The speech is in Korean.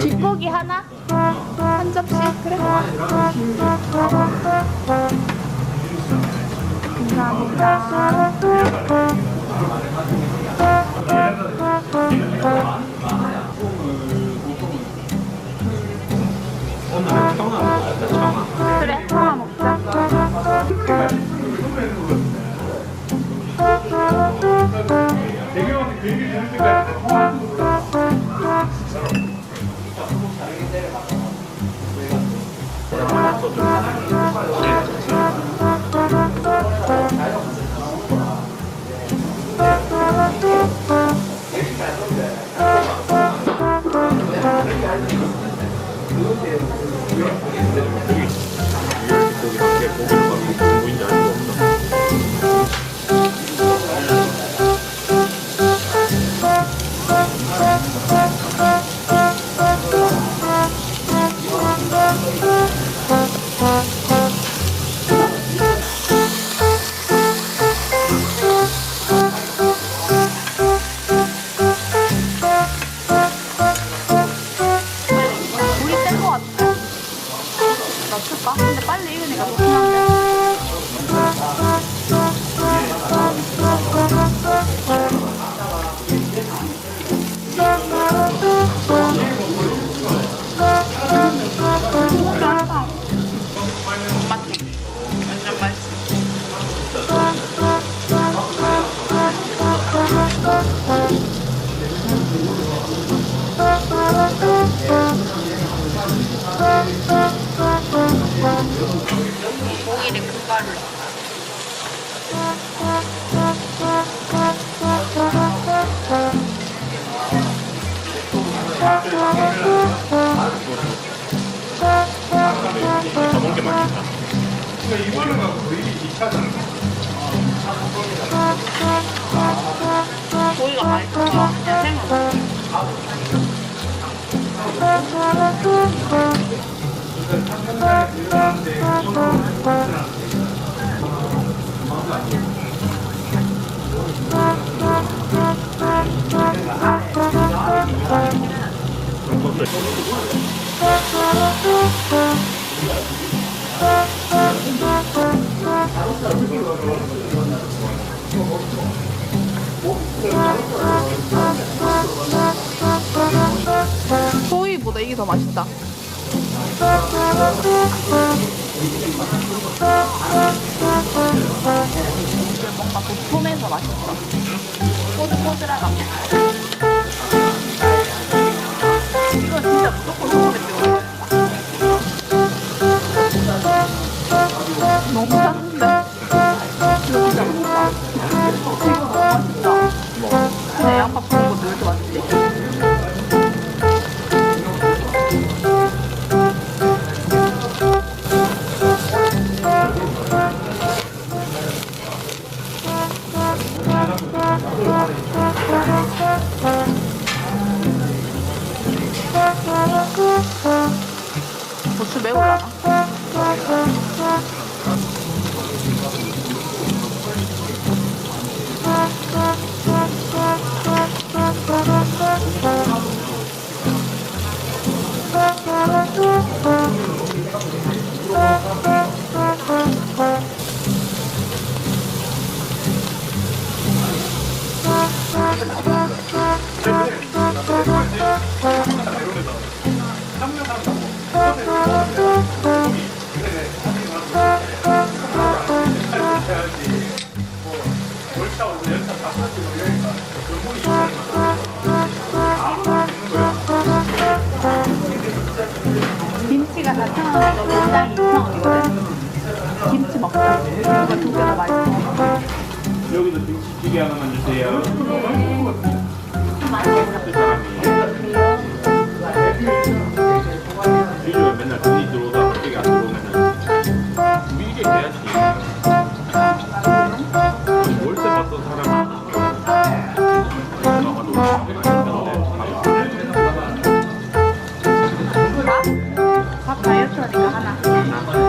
뒷고기 하나? 한 접시? 그래. 감사합니다. 그래, 하나 먹자. 우리 고기를 큰가루 저번 게 맛있다. 고기가 맛있어. 그냥 생으로. 소이보다 이게 더 맛있다. 양파 부은 거왜 이렇게 맛있지? 고추 매울라나? 아, 김치가 다 튀어나와서 굉장히 이상하거든요. 김치 먹자. 이거 두 개가 맛있어. 여기도 김치찌개 하나만 주세요. 이게 돼야지. 뭘때 봤던 사람 음.